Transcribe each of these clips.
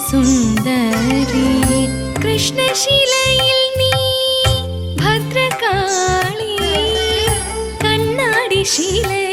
சுந்தரி கிருஷ்ணசிலையில் நீ பத்ரகாளி கண்ணாடி சிலை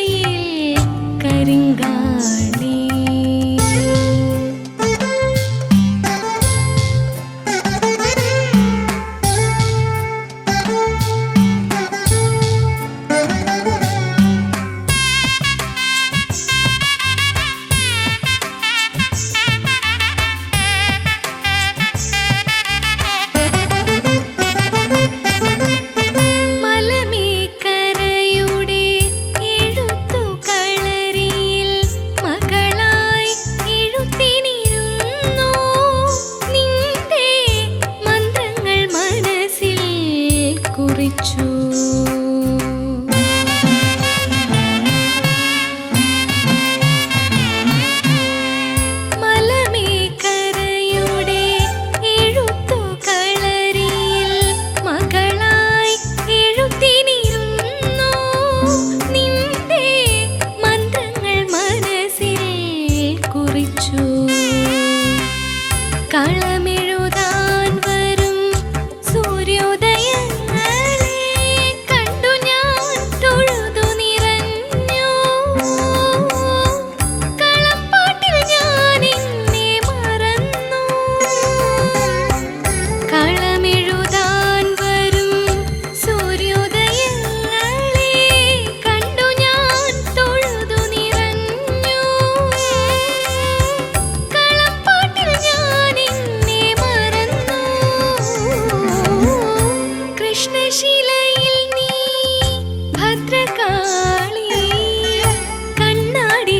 களமே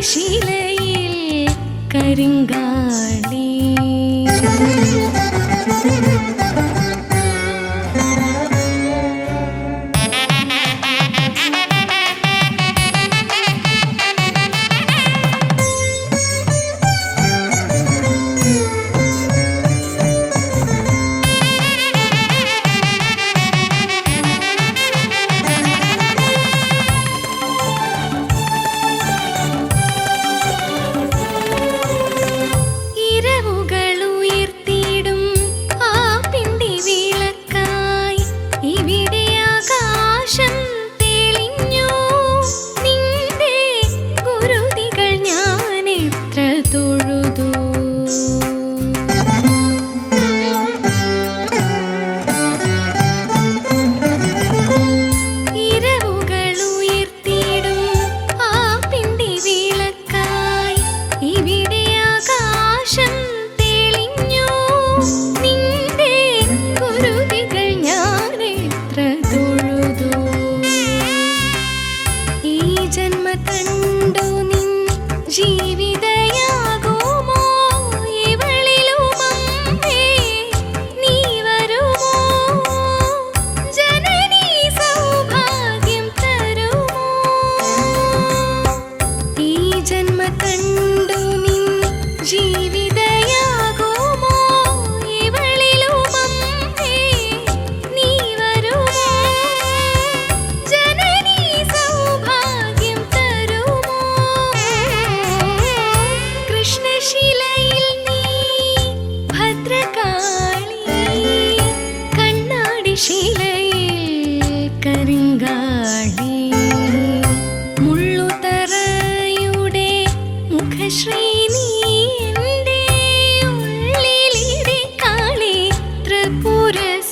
ശിലയിൽ കരിങ്കാളി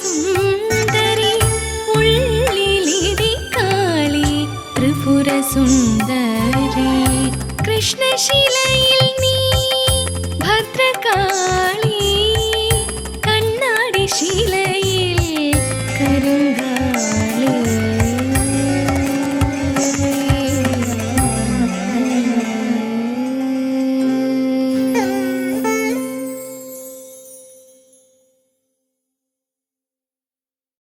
சுந்தரி உள்ளிலிடி காளி திரிபுர சுந்தரி. கிருஷ்ண